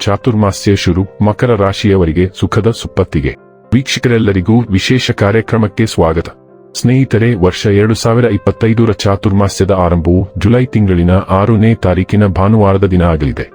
ಚಾತುರ್ಮಾಸ್ಯ ಶುರು ಮಕರ ರಾಶಿಯವರಿಗೆ ಸುಖದ ಸುಪ್ಪತ್ತಿಗೆ. ವೀಕ್ಷಕರೆಲ್ಲರಿಗೂ ವಿಶೇಷ ಕಾರ್ಯಕ್ರಮಕ್ಕೆ ಸ್ವಾಗತ. ಸ್ನೇಹಿತರೆ, ವರ್ಷ ಎರಡು ಸಾವಿರ ಇಪ್ಪತ್ತೈದರ ಚಾತುರ್ಮಾಸ್ಯದ ಆರಂಭವು ಜುಲೈ ತಿಂಗಳಿನ ಆರನೇ ತಾರೀಕಿನ ಭಾನುವಾರದ ದಿನ ಆಗಲಿದೆ.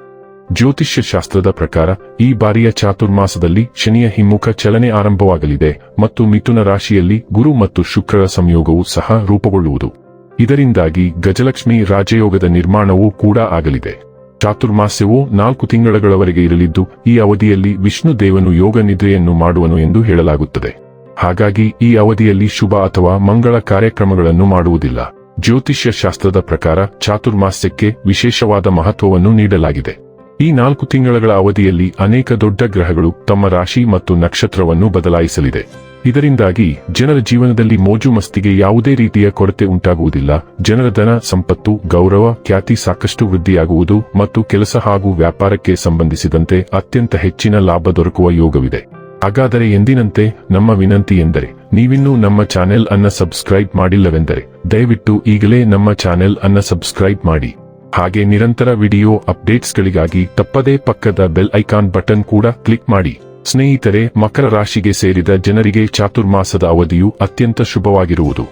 ಜ್ಯೋತಿಷ್ಯ ಶಾಸ್ತ್ರದ ಪ್ರಕಾರ, ಈ ಬಾರಿಯ ಚಾತುರ್ಮಾಸದಲ್ಲಿ ಶನಿಯ ಹಿಮ್ಮುಖ ಚಲನೆ ಆರಂಭವಾಗಲಿದೆ ಮತ್ತು ಮಿಥುನ ರಾಶಿಯಲ್ಲಿ ಗುರು ಮತ್ತು ಶುಕ್ರರ ಸಂಯೋಗವು ಸಹ ರೂಪುಗೊಳ್ಳುವುದು. ಇದರಿಂದಾಗಿ ಗಜಲಕ್ಷ್ಮಿ ರಾಜಯೋಗದ ನಿರ್ಮಾಣವೂ ಕೂಡ ಆಗಲಿದೆ. ಚಾತುರ್ಮಾಸ್ಯವು ನಾಲ್ಕು ತಿಂಗಳಗಳವರೆಗೆ ಇರಲಿದ್ದು, ಈ ಅವಧಿಯಲ್ಲಿ ವಿಷ್ಣು ದೇವನು ಯೋಗ ನಿದ್ರೆಯನ್ನು ಮಾಡುವನು ಎಂದು ಹೇಳಲಾಗುತ್ತದೆ. ಹಾಗಾಗಿ, ಈ ಅವಧಿಯಲ್ಲಿ ಶುಭ ಅಥವಾ ಮಂಗಳ ಕಾರ್ಯಕ್ರಮಗಳನ್ನು ಮಾಡುವುದಿಲ್ಲ. ಜ್ಯೋತಿಷ್ಯ ಶಾಸ್ತ್ರದ ಪ್ರಕಾರ ಚಾತುರ್ಮಾಸ್ಯಕ್ಕೆ ವಿಶೇಷವಾದ ಮಹತ್ವವನ್ನು ನೀಡಲಾಗಿದೆ. ಈ ನಾಲ್ಕು ತಿಂಗಳ ಅವಧಿಯಲ್ಲಿ ಅನೇಕ ದೊಡ್ಡ ಗ್ರಹಗಳು ತಮ್ಮ ರಾಶಿ ಮತ್ತು ನಕ್ಷತ್ರವನ್ನು ಬದಲಾಯಿಸಲಿದೆ. ಇದರಿಂದಾಗಿ ಜನರ ಜೀವನದಲ್ಲಿ ಮೋಜು ಮಸ್ತಿಗೆ ಯಾವುದೇ ರೀತಿಯ ಕೊರತೆ ಉಂಟಾಗುವುದಿಲ್ಲ. ಜನರ ಧನ, ಸಂಪತ್ತು, ಗೌರವ, ಖ್ಯಾತಿ ಸಾಕಷ್ಟು ವೃದ್ಧಿಯಾಗುವುದು ಮತ್ತು ಕೆಲಸ ಹಾಗೂ ವ್ಯಾಪಾರಕ್ಕೆ ಸಂಬಂಧಿಸಿದಂತೆ ಅತ್ಯಂತ ಹೆಚ್ಚಿನ ಲಾಭ ದೊರಕುವ ಯೋಗವಿದೆ. ಹಾಗಾದರೆ ಎಂದಿನಂತೆ? ನಮ್ಮ ವಿನಂತಿ ಎಂದರೆ, ನೀವಿನ್ನೂ ನಮ್ಮ ಚಾನೆಲ್ ಅನ್ನ ಸಬ್ಸ್ಕ್ರೈಬ್ ಮಾಡಿಲ್ಲವೆಂದರೆ, ದಯವಿಟ್ಟು ಈಗಲೇ ನಮ್ಮ ಚಾನೆಲ್ ಅನ್ನ ಸಬ್ಸ್ಕ್ರೈಬ್ ಮಾಡಿ. ಹಾಗೆ ನಿರಂತರ ವಿಡಿಯೋ ಅಪ್ಡೇಟ್ಸ್ಗಳಿಗಾಗಿ ತಪ್ಪದೇ ಪಕ್ಕದ ಬೆಲ್ ಐಕಾನ್ ಬಟನ್ ಕೂಡ ಕ್ಲಿಕ್ ಮಾಡಿ. ಸ್ನೇಹಿತರೆ, ಮಕರ ರಾಶಿಗೆ ಸೇರಿದ ಜನರಿಗೆ ಚಾತುರ್ಮಾಸದ ಅವಧಿಯು ಅತ್ಯಂತ ಶುಭವಾಗಿರುವುದು.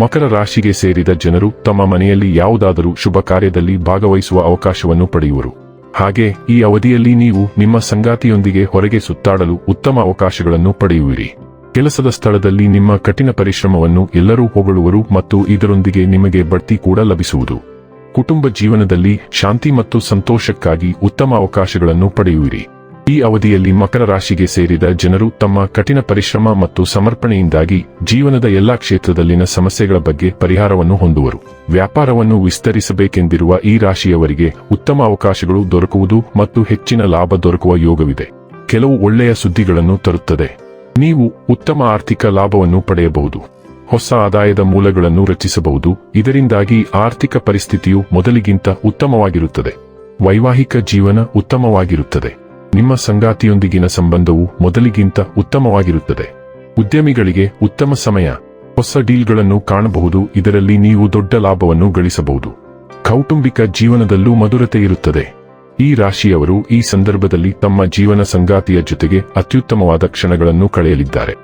ಮಕರ ರಾಶಿಗೆ ಸೇರಿದ ಜನರು ತಮ್ಮ ಮನೆಯಲ್ಲಿ ಯಾವುದಾದರೂ ಶುಭ ಕಾರ್ಯದಲ್ಲಿ ಭಾಗವಹಿಸುವ ಅವಕಾಶವನ್ನು ಪಡೆಯುವರು. ಹಾಗೆ, ಈ ಅವಧಿಯಲ್ಲಿ ನೀವು ನಿಮ್ಮ ಸಂಗಾತಿಯೊಂದಿಗೆ ಹೊರಗೆ ಸುತ್ತಾಡಲು ಉತ್ತಮ ಅವಕಾಶಗಳನ್ನು ಪಡೆಯುವಿರಿ. ಕೆಲಸದ ಸ್ಥಳದಲ್ಲಿ ನಿಮ್ಮ ಕಠಿಣ ಪರಿಶ್ರಮವನ್ನು ಎಲ್ಲರೂ ಹೊಗಳುವರು ಮತ್ತು ಇದರೊಂದಿಗೆ ನಿಮಗೆ ಬಡ್ತಿ ಕೂಡ ಲಭಿಸುವುದು. ಕುಟುಂಬ ಜೀವನದಲ್ಲಿ ಶಾಂತಿ ಮತ್ತು ಸಂತೋಷಕ್ಕಾಗಿ ಉತ್ತಮ ಅವಕಾಶಗಳನ್ನು ಪಡೆಯುವಿರಿ. ಈ ಅವಧಿಯಲ್ಲಿ ಮಕರ ರಾಶಿಗೆ ಸೇರಿದ ಜನರು ತಮ್ಮ ಕಠಿಣ ಪರಿಶ್ರಮ ಮತ್ತು ಸಮರ್ಪಣೆಯಿಂದಾಗಿ ಜೀವನದ ಎಲ್ಲಾ ಕ್ಷೇತ್ರದಲ್ಲಿನ ಸಮಸ್ಯೆಗಳ ಬಗ್ಗೆ ಪರಿಹಾರವನ್ನು ಹೊಂದುವರು. ವ್ಯಾಪಾರವನ್ನು ವಿಸ್ತರಿಸಬೇಕೆಂದಿರುವ ಈ ರಾಶಿಯವರಿಗೆ ಉತ್ತಮ ಅವಕಾಶಗಳು ದೊರಕುವುದು ಮತ್ತು ಹೆಚ್ಚಿನ ಲಾಭ ದೊರಕುವ ಯೋಗವಿದೆ. ಕೆಲವು ಒಳ್ಳೆಯ ಸುದ್ದಿಗಳನ್ನು ತರುತ್ತದೆ. ನೀವು ಉತ್ತಮ ಆರ್ಥಿಕ ಲಾಭವನ್ನು ಪಡೆಯಬಹುದು. ಹೊಸ ಆದಾಯದ ಮೂಲಗಳನ್ನು ರಚಿಸಬಹುದು. ಇದರಿಂದಾಗಿ ಆರ್ಥಿಕ ಪರಿಸ್ಥಿತಿಯು ಮೊದಲಿಗಿಂತ ಉತ್ತಮವಾಗಿರುತ್ತದೆ. ವೈವಾಹಿಕ ಜೀವನ ಉತ್ತಮವಾಗಿರುತ್ತದೆ. ನಿಮ್ಮ ಸಂಗಾತಿಯೊಂದಿಗಿನ ಸಂಬಂಧವು ಮೊದಲಿಗಿಂತ ಉತ್ತಮವಾಗಿರುತ್ತದೆ. ಉದ್ಯಮಿಗಳಿಗೆ ಉತ್ತಮ ಸಮಯ, ಹೊಸ ಡೀಲ್ಗಳನ್ನು ಕಾಣಬಹುದು, ಇದರಲ್ಲಿ ನೀವು ದೊಡ್ಡ ಲಾಭವನ್ನು ಗಳಿಸಬಹುದು. ಕೌಟುಂಬಿಕ ಜೀವನದಲ್ಲೂ ಮಧುರತೆ ಇರುತ್ತದೆ. ಈ ರಾಶಿಯವರು ಈ ಸಂದರ್ಭದಲ್ಲಿ ತಮ್ಮ ಜೀವನ ಸಂಗಾತಿಯ ಜೊತೆಗೆ ಅತ್ಯುತ್ತಮವಾದ ಕ್ಷಣಗಳನ್ನು ಕಳೆಯಲಿದ್ದಾರೆ.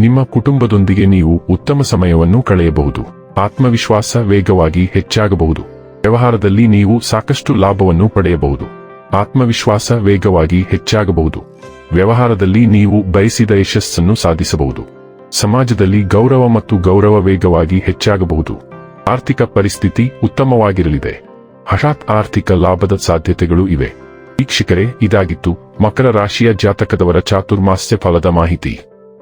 ನಿಮ್ಮ ಕುಟುಂಬದೊಂದಿಗೆ ನೀವು ಉತ್ತಮ ಸಮಯವನ್ನು ಕಳೆಯಬಹುದು. ಆತ್ಮವಿಶ್ವಾಸ ವೇಗವಾಗಿ ಹೆಚ್ಚಾಗಬಹುದು. ವ್ಯವಹಾರದಲ್ಲಿ ನೀವು ಸಾಕಷ್ಟು ಲಾಭವನ್ನು ಪಡೆಯಬಹುದು. ಆತ್ಮವಿಶ್ವಾಸ ವೇಗವಾಗಿ ಹೆಚ್ಚಾಗಬಹುದು. ವ್ಯವಹಾರದಲ್ಲಿ ನೀವು ಬಯಸಿದ ಯಶಸ್ಸನ್ನು ಸಾಧಿಸಬಹುದು. ಸಮಾಜದಲ್ಲಿ ಗೌರವ ಮತ್ತು ಗೌರವ ವೇಗವಾಗಿ ಹೆಚ್ಚಾಗಬಹುದು. ಆರ್ಥಿಕ ಪರಿಸ್ಥಿತಿ ಉತ್ತಮವಾಗಿರಲಿದೆ. ಹಠಾತ್ ಆರ್ಥಿಕ ಲಾಭದ ಸಾಧ್ಯತೆಗಳು ಇವೆ. ವೀಕ್ಷಕರೇ, ಇದಾಗಿತ್ತು ಮಕರ ರಾಶಿಯ ಜಾತಕದವರ ಚಾತುರ್ಮಾಸ್ಯ ಫಲದ ಮಾಹಿತಿ.